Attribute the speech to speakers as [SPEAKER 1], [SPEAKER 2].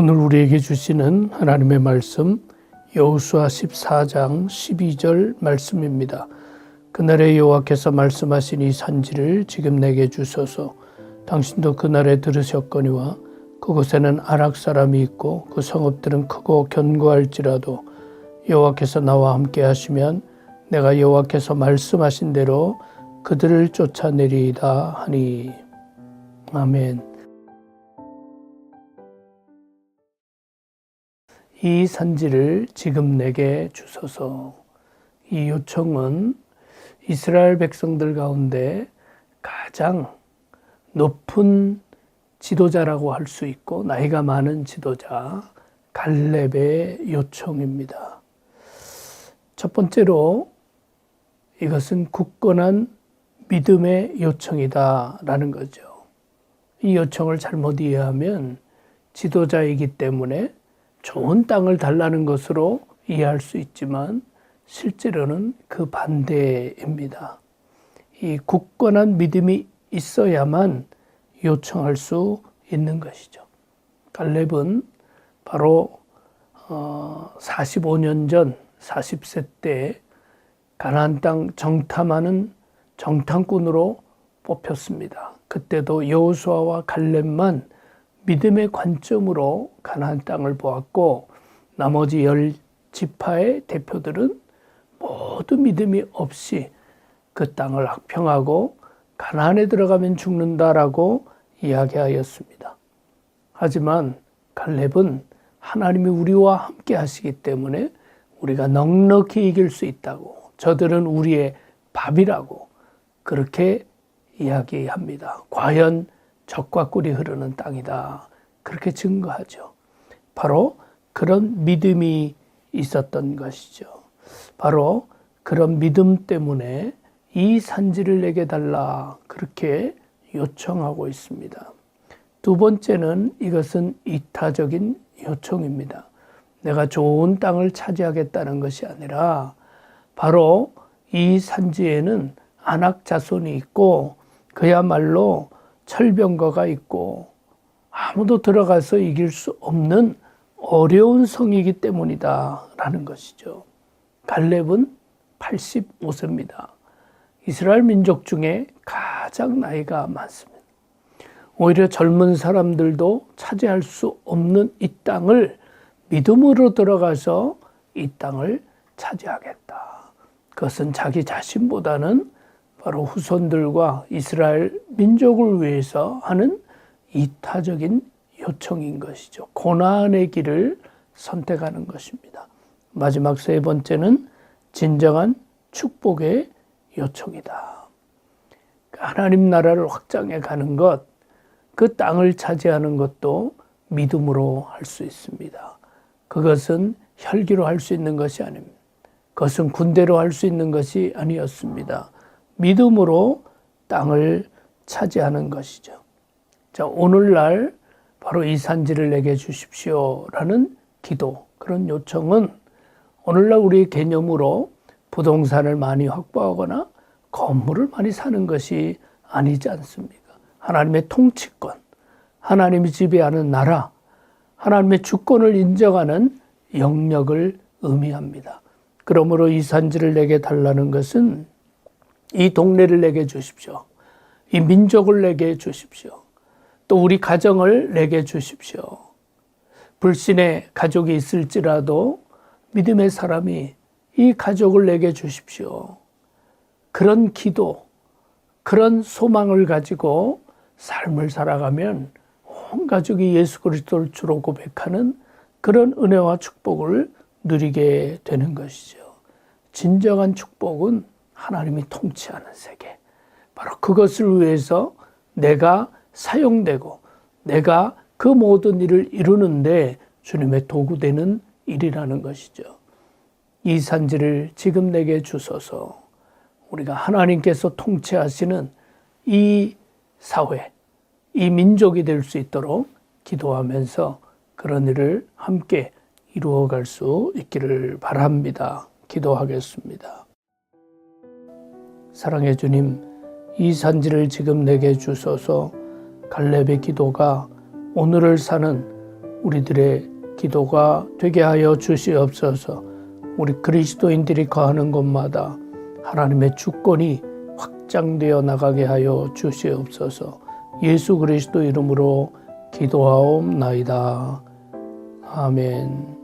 [SPEAKER 1] 오늘 우리에게 주시는 하나님의 말씀 여호수아 14장 12절 말씀입니다. 그날에 여호와께서 말씀하신 이 산지를 지금 내게 주소서. 당신도 그날에 들으셨거니와 그곳에는 아락 사람이 있고 그 성읍들은 크고 견고할지라도 여호와께서 나와 함께 하시면 내가 여호와께서 말씀하신 대로 그들을 쫓아내리이다 하니 아멘. 이 산지를 지금 내게 주소서. 이 요청은 이스라엘 백성들 가운데 가장 높은 지도자라고 할 수 있고 나이가 많은 지도자 갈렙의 요청입니다. 첫 번째로 이것은 굳건한 믿음의 요청이다라는 거죠. 이 요청을 잘못 이해하면 지도자이기 때문에 좋은 땅을 달라는 것으로 이해할 수 있지만 실제로는 그 반대입니다. 이 굳건한 믿음이 있어야만 요청할 수 있는 것이죠. 갈렙은 바로 45년 어, 전 40세 때 가나안 땅 정탐하는 정탐꾼으로 뽑혔습니다. 그때도 여호수아와 갈렙만 믿음의 관점으로 가나안 땅을 보았고 나머지 열 지파의 대표들은 모두 믿음이 없이 그 땅을 악평하고 가나안에 들어가면 죽는다라고 이야기하였습니다. 하지만 갈렙은 하나님이 우리와 함께 하시기 때문에 우리가 넉넉히 이길 수 있다고 저들은 우리의 밥이라고 그렇게 이야기합니다. 과연 적과 꿀이 흐르는 땅이다. 그렇게 증거하죠. 바로 그런 믿음이 있었던 것이죠. 바로 그런 믿음 때문에 이 산지를 내게 달라 그렇게 요청하고 있습니다. 두 번째는 이것은 이타적인 요청입니다. 내가 좋은 땅을 차지하겠다는 것이 아니라 바로 이 산지에는 안악 자손이 있고 그야말로 철병거가 있고 아무도 들어가서 이길 수 없는 어려운 성이기 때문이다 라는 것이죠. 갈렙은 85세입니다. 이스라엘 민족 중에 가장 나이가 많습니다. 오히려 젊은 사람들도 차지할 수 없는 이 땅을 믿음으로 들어가서 이 땅을 차지하겠다. 그것은 자기 자신보다는 바로 후손들과 이스라엘 민족을 위해서 하는 이타적인 요청인 것이죠. 고난의 길을 선택하는 것입니다. 마지막 세 번째는 진정한 축복의 요청이다. 하나님 나라를 확장해 가는 것, 그 땅을 차지하는 것도 믿음으로 할 수 있습니다. 그것은 혈기로 할 수 있는 것이 아닙니다. 그것은 군대로 할 수 있는 것이 아니었습니다. 믿음으로 땅을 차지하는 것이죠. 자, 오늘날 바로 이 산지를 내게 주십시오 라는 기도, 그런 요청은 오늘날 우리의 개념으로 부동산을 많이 확보하거나 건물을 많이 사는 것이 아니지 않습니까? 하나님의 통치권, 하나님이 지배하는 나라, 하나님의 주권을 인정하는 영역을 의미합니다. 그러므로 이 산지를 내게 달라는 것은 이 동네를 내게 주십시오. 이 민족을 내게 주십시오. 또 우리 가정을 내게 주십시오. 불신의 가족이 있을지라도 믿음의 사람이 이 가족을 내게 주십시오. 그런 기도, 그런 소망을 가지고 삶을 살아가면 온 가족이 예수 그리스도를 주로 고백하는 그런 은혜와 축복을 누리게 되는 것이죠. 진정한 축복은 하나님이 통치하는 세계. 바로 그것을 위해서 내가 사용되고 내가 그 모든 일을 이루는데 주님의 도구되는 일이라는 것이죠. 이 산지를 지금 내게 주소서 우리가 하나님께서 통치하시는 이 사회, 이 민족이 될 수 있도록 기도하면서 그런 일을 함께 이루어갈 수 있기를 바랍니다. 기도하겠습니다. 사랑해 주님, 이 산지를 지금 내게 주소서 갈렙의 기도가 오늘을 사는 우리들의 기도가 되게 하여 주시옵소서. 우리 그리스도인들이 거하는 곳마다 하나님의 주권이 확장되어 나가게 하여 주시옵소서. 예수 그리스도 이름으로 기도하옵나이다. 아멘.